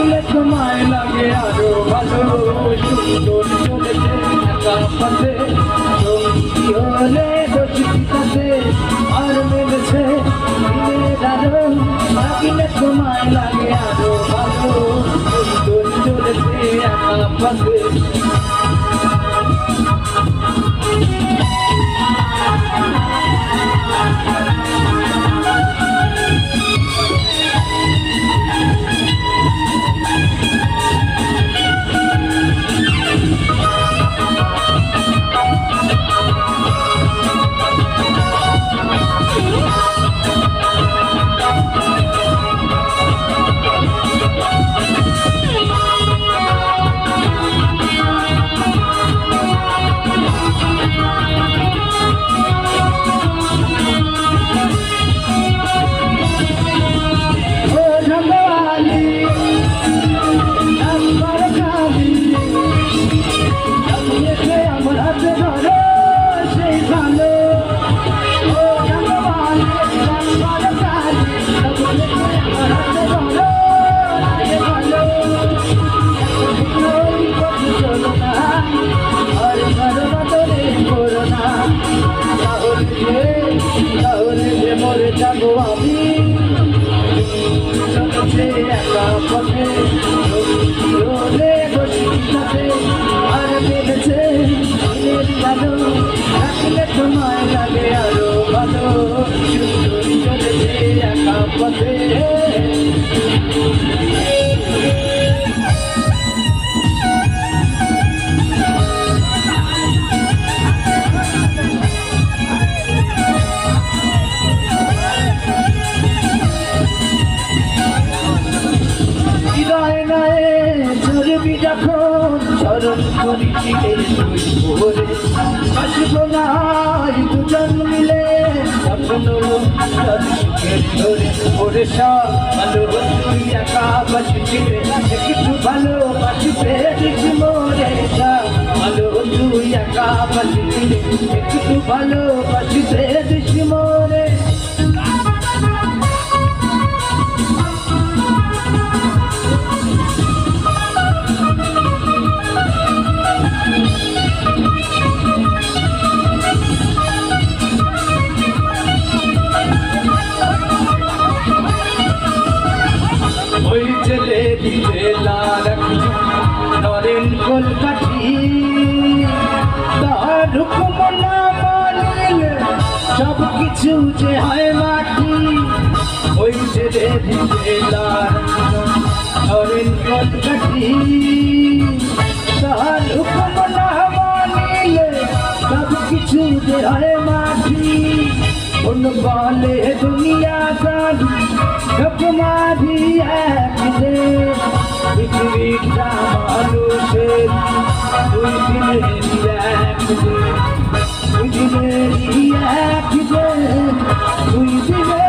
আসলে সময় লাগে আরও ভালো, সুন্দর চলেছে কাপাতে সঙ্গী হলে দোষিতাতে আর মেলেছে আরও আসলে সময় লাগে আরও ভালো, সুন্দর চলেছে কাপাতে যাব আমি চলছে একা পথে রোদে বসিতে আর বেড়েছে দিনের আলো রাখলে তোমায় লাগে হৃদয় নয়ে চলবি যখন? এই দুই ভোরে। আসব না দুজন মিলে। ওরে সব ভালো তুই একা বাসিতে একটু ভালো বাসিতে দেখি মোরে ভালো তুই একা বাসিতে একটু ভালো দেখি মোরে ছেলে দিতে ধরেন কলকাঠি তার হুকুম না মানিলে সব কিছু যে হয় মাটি ওই ছেলে দিতে ধরেন কলকাঠি তার হুকুম না মানিলে সব কিছু যে হয় মাটি उन बाले दुनिया का जब मारी है किसे पृथ्वी का मानुष तुम मेरी है किसे तुम मेरी है किसे तुम मेरी